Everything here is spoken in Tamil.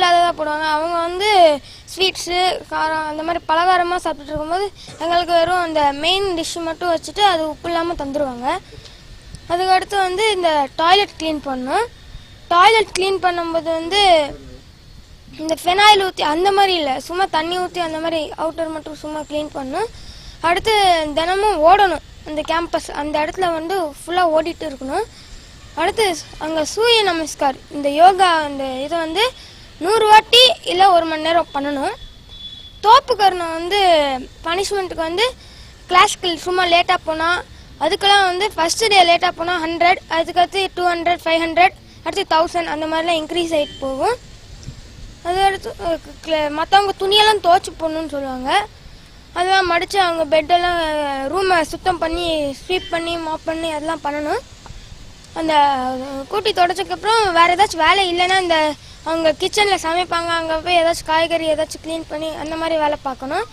இல்லாததாக போடுவாங்க. அவங்க வந்து ஸ்வீட்ஸு காரம் அந்த மாதிரி பலகாரமாக சாப்பிட்டுட்டு இருக்கும்போது எங்களுக்கு வெறும் அந்த மெயின் டிஷ் மட்டும் வச்சுட்டு அது உப்பு இல்லாமல் தந்துடுவாங்க அதுக்கடுத்து வந்து இந்த டாய்லெட் க்ளீன் பண்ணோம் டாய்லெட் க்ளீன் பண்ணும்போது வந்து இந்த ஃபெனாயில் ஊற்றி அந்த மாதிரி இல்லை சும்மா தண்ணி ஊற்றி அந்த மாதிரி அவுட்டர் மட்டும் சும்மா க்ளீன் பண்ணும் அடுத்து தினமும் ஓடணும். அந்த கேம்பஸ் அந்த இடத்துல வந்து ஃபுல்லாக ஓடிட்டு இருக்கணும். அடுத்து அங்கே சூரிய நமஸ்கார் இந்த யோகா அந்த இதை வந்து நூறு வாட்டி இல்லை ஒரு மணி நேரம் பண்ணணும். தோப்பு வந்து பனிஷ்மெண்ட்டுக்கு வந்து கிளாஸ்க்கு சும்மா லேட்டாக போனால் அதுக்கெல்லாம் வந்து ஃபஸ்ட்டு டே லேட்டாக போனால் ஹண்ட்ரட் அதுக்கடுத்து டூ ஹண்ட்ரட் ஃபைவ் ஹண்ட்ரட் அடுத்து தௌசண்ட் அந்த மாதிரிலாம் இன்க்ரீஸ் ஆகிட்டு போகும். அது அடுத்து மற்றவங்க துணியெல்லாம் துவச்சி போடணுன்னு சொல்லுவாங்க. அதெல்லாம் மடித்து அவங்க பெட்டெல்லாம் ரூமை சுத்தம் பண்ணி ஸ்வீப் பண்ணி மாப் பண்ணி அதெல்லாம் பண்ணணும். அந்த கூட்டி தொடச்சதுக்கப்புறம் வேறு ஏதாச்சும் வேலை இல்லைன்னா இந்த அவங்க கிச்சனில் சமைப்பாங்க. அங்கே போய் ஏதாச்சும் காய்கறி ஏதாச்சும் க்ளீன் பண்ணி அந்த மாதிரி வேலை பார்க்கணும்.